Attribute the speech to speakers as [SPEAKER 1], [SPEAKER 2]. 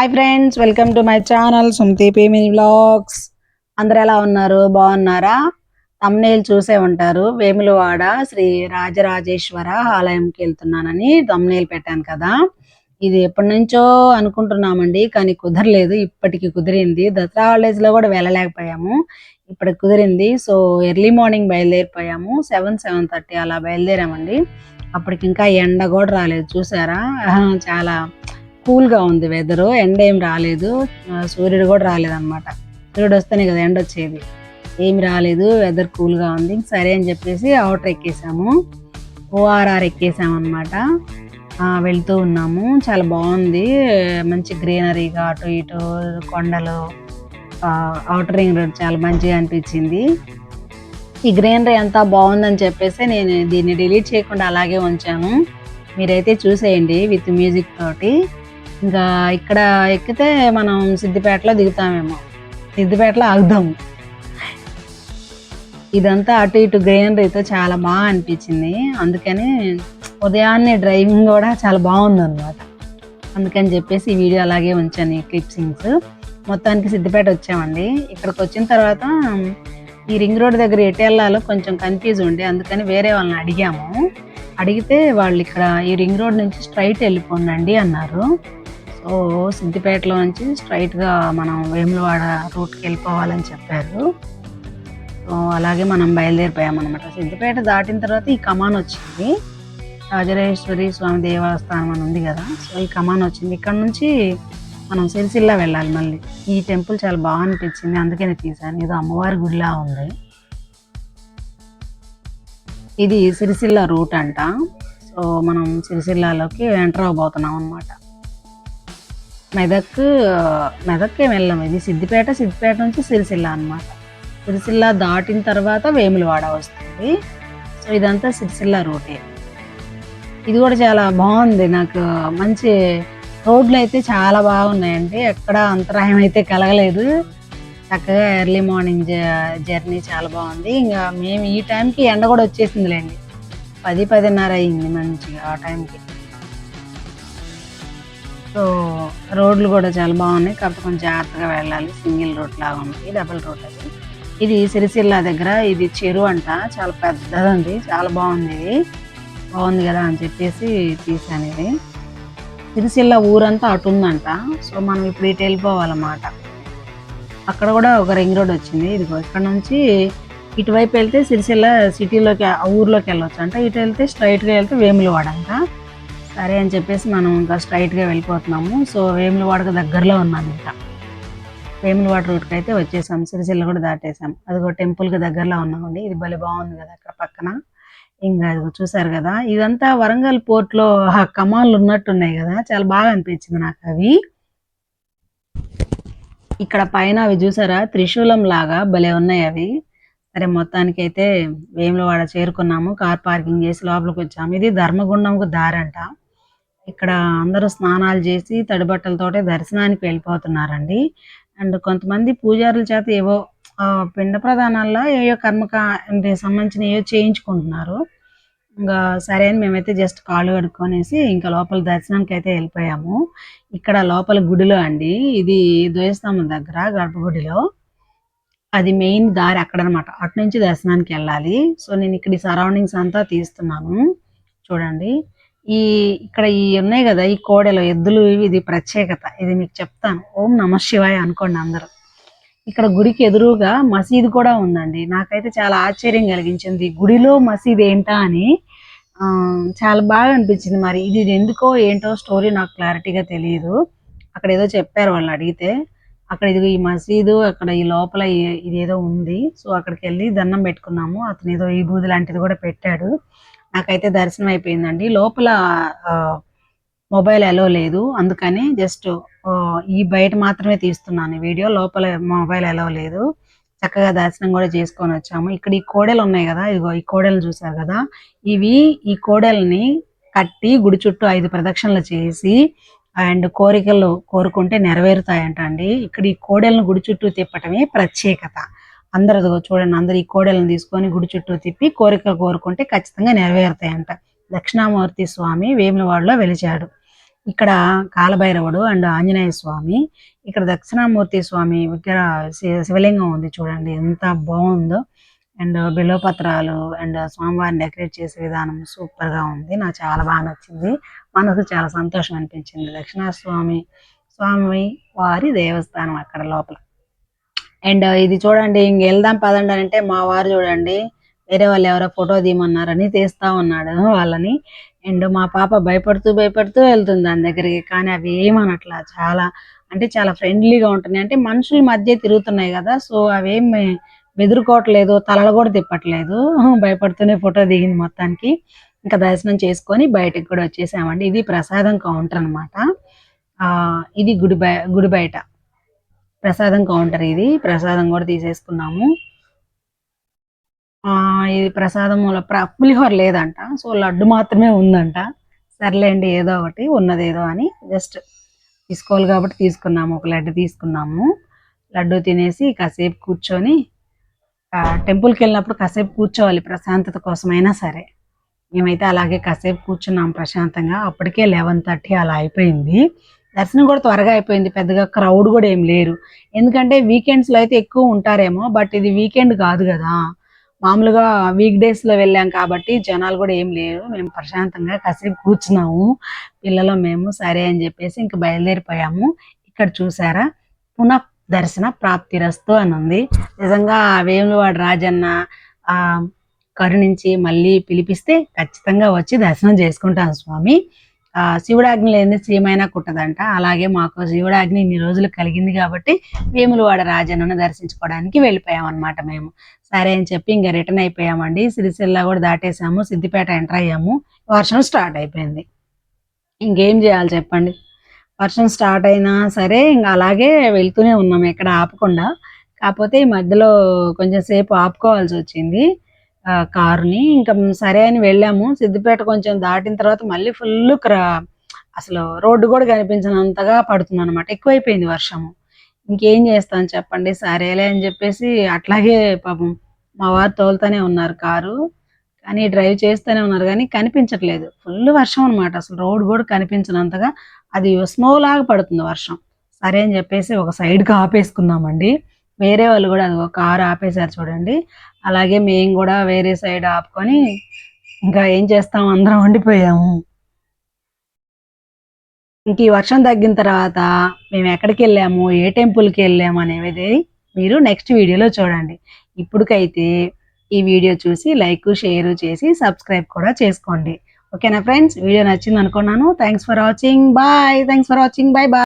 [SPEAKER 1] Hi friends welcome to my channel Sumathi Pemini vlogs అందరు ఎలా ఉన్నారు? బాగున్నారా? తమ్నేల్ చూసే ఉంటారు. వేములవాడ శ్రీ రాజరాజేశ్వర ఆలయంకి వెళ్తున్నానని తమ్నేల్ పెట్టాను కదా. ఇది ఎప్పటి నుంచో అనుకుంటున్నామండి కానీ కుదరలేదు. ఇప్పటికి కుదిరింది. దసరా హాలిడేస్లో కూడా వెళ్ళలేకపోయాము. ఇప్పటికి కుదిరింది. సో ఎర్లీ మార్నింగ్ బయలుదేరిపోయాము. సెవెన్ సెవెన్ థర్టీ అలా బయలుదేరామండి. అప్పటికి ఇంకా ఎండ కూడా రాలేదు. చూసారా? చాలా కూల్గా ఉంది వెదరు ఎండ ఏం రాలేదు. సూర్యుడు కూడా రాలేదన్నమాట. సూర్యుడు వస్తేనే కదా ఎండ వచ్చేది. ఏమి రాలేదు వెదర్ కూల్గా ఉంది. ఇంక సరే అని చెప్పేసి అవుటర్ ఎక్కేసాము. ఓఆర్ఆర్ ఎక్కేసాము అనమాట వెళ్తూ ఉన్నాము. చాలా బాగుంది. మంచి గ్రీనరీగా అటు ఇటు కొండలు అవుటర్ రింగ్ రోడ్ చాలా మంచిగా అనిపించింది. ఈ గ్రీనరీ అంతా బాగుందని చెప్పేసి నేను దీన్ని డిలీట్ చేయకుండా అలాగే ఉంచాను. మీరైతే చూసేయండి విత్ మ్యూజిక్ తోటి. ఇంకా ఇక్కడ ఎక్కితే మనం సిద్దిపేటలో దిగుతామేమో. సిద్దిపేటలో ఆగుదాము ఇదంతా అటు ఇటు గ్రీనరీతో చాలా బాగా అనిపించింది. అందుకని ఉదయాన్నే డ్రైవింగ్ కూడా చాలా బాగుంది అనమాట అందుకని చెప్పేసి ఈ వీడియో అలాగే ఉంచాను ఈ క్లిప్సింగ్స్. మొత్తానికి సిద్దిపేట వచ్చామండి. ఇక్కడికి వచ్చిన తర్వాత ఈ రింగ్ రోడ్ దగ్గర ఎటు వెళ్ళాలో కొంచెం కన్ఫ్యూజ్ ఉండే. అందుకని వేరే వాళ్ళని అడిగాము. అడిగితే వాళ్ళు ఇక్కడ ఈ రింగ్ రోడ్ నుంచి స్ట్రైట్ వెళ్ళిపోండి అన్నారు. సో సిద్దిపేటలో నుంచి స్ట్రైట్గా మనం వేములవాడ రూట్కి వెళ్ళిపోవాలని చెప్పారు. సో అలాగే మనం బయలుదేరిపోయామన్నమాట. సిద్దిపేట దాటిన తర్వాత ఈ కమాన్ వచ్చింది. రాజరాజేశ్వరి స్వామి దేవస్థానం అని ఉంది కదా సో ఈ కమాన్ వచ్చింది. ఇక్కడ నుంచి మనం సిరిసిల్ల వెళ్ళాలి మళ్ళీ. ఈ టెంపుల్ చాలా బాగా అనిపించింది. అందుకే నేను తీసాను ఏదో అమ్మవారి గుడిలా ఉంది. ఇది సిరిసిల్ల రూట్ అంట. సో మనం సిరిసిల్లాలోకి ఎంటర్ అవబోతున్నాం అనమాట మెదక్ మెదక్కే వెళ్ళాం. ఇది సిద్దిపేట సిద్దిపేట నుంచి సిరిసిల్ల అన్నమాట. సిరిసిల్ల దాటిన తర్వాత వేములవాడ వస్తుంది. సో ఇదంతా సిరిసిల్ల రూటే. ఇది కూడా చాలా బాగుంది. నాకు మంచి రోడ్లు అయితే చాలా బాగున్నాయండి. ఎక్కడ అంతరాయం అయితే కలగలేదు. చక్కగా ఎర్లీ మార్నింగ్ జర్నీ చాలా బాగుంది. ఇంకా మేము ఈ టైంకి ఎండ కూడా వచ్చేసిందిలేండి. పది పదిన్నర అయింది మంచిగా ఆ టైంకి. సో రోడ్లు కూడా చాలా బాగున్నాయి. కాకపోతే కొంచెం జాగ్రత్తగా వెళ్ళాలి. సింగిల్ రోడ్ లాగా ఉంది. డబుల్ రోడ్ అది. ఇది సిరిసిల్ల దగ్గర. ఇది చెరువు అంట. చాలా పెద్దదండి. చాలా బాగుంది ఇది. బాగుంది కదా అని చెప్పేసి తీసాను ఇది. సిరిసిల్ల ఊరంతా అటు ఉందంట. సో మనం ఇప్పుడు ఇటు వెళ్ళిపోవాలన్నమాట. అక్కడ కూడా ఒక రింగ్ రోడ్ వచ్చింది. ఇదిగో ఇక్కడ నుంచి ఇటువైపు వెళ్తే సిరిసిల్ల సిటీలోకి ఊర్లోకి వెళ్ళొచ్చు అంట. ఇటు వెళ్తే స్ట్రైట్గా వెళ్తే వేములవాడ అంట. సరే అని చెప్పేసి మనం ఇంకా స్ట్రైట్గా వెళ్ళిపోతున్నాము. సో వేములవాడకు దగ్గరలో ఉన్నాం ఇంకా వేములవాడ రూట్కి అయితే వచ్చేసాం సిరిసిల్ల కూడా దాటేసాం అదిగో టెంపుల్కి దగ్గరలో ఉన్నామండి. ఇది భలే బాగుంది కదా అక్కడ పక్కన. ఇంకా అది చూసారు కదా ఇదంతా వరంగల్ పోర్ట్లో ఆ కమాన్లు ఉన్నట్టున్నాయి కదా. చాలా బాగా అనిపించింది నాకు అవి. ఇక్కడ పైన అవి చూసారా? త్రిశూలం లాగా భలే ఉన్నాయి అవి. సరే మొత్తానికి అయితే వేములవాడ చేరుకున్నాము. కార్ పార్కింగ్ చేసి లోపలికి వచ్చాము. ఇది ధర్మగుండంకు దారంట. ఇక్కడ అందరూ స్నానాలు చేసి తడిబట్టలతోటే దర్శనానికి వెళ్ళిపోతున్నారండి. అండ్ కొంతమంది పూజారుల చేత ఏవో ఆ, పిండ ప్రధానాల్లో ఏవో కర్మక అంటే సంబంధించిన ఏవో చేయించుకుంటున్నారు. ఇంకా సరే అని మేమైతే జస్ట్ కాళ్ళు కడుక్కొనేసి ఇంకా లోపల దర్శనానికి అయితే వెళ్ళిపోయాము. ఇక్కడ లోపల గుడిలో అండి ఇది ద్వయస్తంభం దగ్గర గర్భగుడిలో అది మెయిన్ దారి అక్కడ అనమాట అటు నుంచి దర్శనానికి వెళ్ళాలి. సో నేను ఇక్కడ ఈ సరౌండింగ్స్ అంతా తీస్తున్నాను. చూడండి. ఈ ఇక్కడ ఈ ఉన్నాయి కదా ఈ కోడెలు ఎద్దులు ఇది ప్రత్యేకత. ఇది మీకు చెప్తాను. ఓం నమ శివాయ అనుకోండి అందరూ. ఇక్కడ గుడికి ఎదురుగా మసీదు కూడా ఉందండి. నాకైతే చాలా ఆశ్చర్యం కలిగించింది. గుడిలో మసీదు ఏంటా అని ఆ, చాలా బాగా అనిపించింది మరి. ఇది ఎందుకో ఏంటో స్టోరీ నాకు క్లారిటీగా తెలియదు అక్కడ ఏదో చెప్పారు వాళ్ళు అడిగితే అక్కడ ఇది ఈ మసీదు అక్కడ ఈ లోపల ఇదేదో ఉంది. సో అక్కడికి వెళ్ళి దండం పెట్టుకున్నాము. అతను ఏదో ఈ బూది లాంటిది కూడా పెట్టాడు. నాకైతే దర్శనం అయిపోయిందండి. లోపల మొబైల్ ఎలో లేదు. అందుకని జస్ట్ ఈ బయట మాత్రమే తీస్తున్నాను వీడియో. లోపల మొబైల్ ఎలో లేదు. చక్కగా దర్శనం కూడా చేసుకొని వచ్చాము. ఇక్కడ ఈ కోడెలు ఉన్నాయి కదా ఇదిగో ఈ కోడెలు చూసారు కదా? ఇవి ఈ కోడెల్ని కట్టి గుడి చుట్టూ ఐదు ప్రదక్షిణలు చేసి అండ్ కోరికలు కోరుకుంటే నెరవేరుతాయంట అండి ఇక్కడ ఈ కోడలను గుడి చుట్టూ తిప్పటమే ప్రత్యేకత. అందరు చూడండి అందరు ఈ కోడెలను తీసుకొని గుడి చుట్టూ తిప్పి కోరిక కోరుకుంటే ఖచ్చితంగా నెరవేరుతాయంట. దక్షిణామూర్తి స్వామి వేములవాడలో వెలిచాడు. ఇక్కడ కాలభైరవుడు అండ్ ఆంజనేయ స్వామి. ఇక్కడ దక్షిణామూర్తి స్వామి విగ్రహ శి- శివలింగం ఉంది చూడండి ఎంత బాగుందో. అండ్ బిలోపత్రాలు అండ్ స్వామివారిని డెకరేట్ చేసే విధానం సూపర్గా ఉంది. నాకు చాలా బాగా నచ్చింది. మనసు చాలా సంతోషం అనిపించింది. దక్షిణాస్వామి స్వామి వారి దేవస్థానం అక్కడ లోపల. అండ్ ఇది చూడండి ఇంక వెళ్దాం పదండి అంటే మా వారు చూడండి వేరే వాళ్ళు ఎవరో ఫోటో తీయమన్నారని తీస్తా ఉన్నాడు వాళ్ళని. అండ్ మా పాప భయపడుతూ భయపడుతూ వెళ్తుంది దాని దగ్గరికి. కానీ అవి ఏమనట్లా చాలా అంటే చాలా ఫ్రెండ్లీగా ఉంటున్నాయి. అంటే మనుషుల మధ్య తిరుగుతున్నాయి కదా సో అవేం బెదురుకోవట్లేదు తలలు కూడా తిప్పట్లేదు. భయపడుతూనే ఫోటో దిగింది మొత్తానికి. ఇంకా దర్శనం చేసుకొని బయటకు కూడా వచ్చేసామండి. ఇది ప్రసాదం కౌంటర్ అన్నమాట. ఆ ఇది గుడి బయ గుడి బయట. ప్రసాదం కౌంటర్ ఇది. ప్రసాదం కూడా తీసేసుకున్నాము. ఇది ప్రసాదం పులిహోర లేదంట. సో లడ్డు మాత్రమే ఉందంట. సర్లేండి ఏదో ఒకటి ఉన్నది ఏదో అని జస్ట్ తీసుకోవాలి కాబట్టి తీసుకున్నాము. ఒక లడ్డు తీసుకున్నాము. లడ్డు తినేసి కాసేపు కూర్చొని టెంపుల్కి వెళ్ళినప్పుడు కాసేపు కూర్చోవాలి ప్రశాంతత కోసమైనా సరే. మేమైతే అలాగే కాసేపు కూర్చున్నాం ప్రశాంతంగా. అప్పటికే లెవెన్ థర్టీ అలా అయిపోయింది. దర్శనం కూడా త్వరగా అయిపోయింది. పెద్దగా క్రౌడ్ కూడా ఏం లేరు. ఎందుకంటే వీకెండ్స్లో అయితే ఎక్కువ ఉంటారేమో బట్ ఇది వీకెండ్ కాదు కదా. మామూలుగా వీక్ డేస్లో వెళ్ళాం కాబట్టి జనాలు కూడా ఏం లేరు. మేము ప్రశాంతంగా కాసేపు కూర్చున్నాము. పిల్లలు మేము సరే అని చెప్పేసి ఇంక బయలుదేరిపోయాము. ఇక్కడ చూసారా? పునః దర్శన ప్రాప్తిరస్తు అని ఉంది. నిజంగా వేములవాడ రాజన్న కరుణించి మళ్ళీ పిలిపిస్తే ఖచ్చితంగా వచ్చి దర్శనం చేసుకుంటాం స్వామి. ఆ శివుడాజ్ఞ లేని శ్రీమైనా కుట్టదంట. అలాగే మాకు శివుడాగ్ని ఇన్ని రోజులు కలిగింది కాబట్టి వేములవాడ రాజన్నను దర్శించుకోవడానికి వెళ్ళిపోయామన్నమాట మేము. సరే అని చెప్పి ఇంకా రిటర్న్ అయిపోయామండి. సిరిసిల్ల కూడా దాటేసాము సిద్దిపేట ఎంటర్ అయ్యాము. వర్షం స్టార్ట్ అయిపోయింది. ఇంకేం చేయాలి చెప్పండి? వర్షం స్టార్ట్ అయినా సరే ఇంకా అలాగే వెళ్తూనే ఉన్నాం. ఎక్కడ ఆపకుండా. కాకపోతే ఈ మధ్యలో కొంచెం సేపు ఆపుకోవాల్సి వచ్చింది. కారుని. ఇంకా సరే అని వెళ్ళాము. సిద్దిపేట కొంచెం దాటిన తర్వాత మళ్ళీ ఫుల్ అసలు రోడ్డు కూడా కనిపించినంతగా పడుతుంది అనమాట ఎక్కువైపోయింది వర్షము. ఇంకేం చేస్తాను చెప్పండి? సరేలే అని చెప్పేసి అట్లాగే పాపం మా వారు తోలుతూనే ఉన్నారు కారు. కానీ డ్రైవ్ చేస్తూనే ఉన్నారు. కానీ కనిపించట్లేదు. ఫుల్ వర్షం అనమాట అసలు రోడ్డు కూడా కనిపించినంతగా అది స్నో లాగా పడుతుంది వర్షం. సరే అని చెప్పేసి ఒక సైడ్కి ఆపేసుకున్నామండి. వేరే వాళ్ళు కూడా అది ఒక కారు ఆపేశారు చూడండి. అలాగే మేము కూడా వేరే సైడ్ ఆపుకొని ఇంకా ఏం చేస్తాం? అందరం ఉండిపోయాము. ఇంక ఈ వర్షం తగ్గిన తర్వాత మేము ఎక్కడికి వెళ్ళాము? ఏ టెంపుల్కి వెళ్ళాము అనేది మీరు నెక్స్ట్ వీడియోలో చూడండి. ఇప్పటికైతే ఈ వీడియో చూసి లైక్ షేర్ చేసి సబ్స్క్రైబ్ కూడా చేసుకోండి. ఓకేనా ఫ్రెండ్స్? వీడియో నచ్చింది అనుకున్నాను thanks for watching. Bye. Thanks for watching. Bye bye.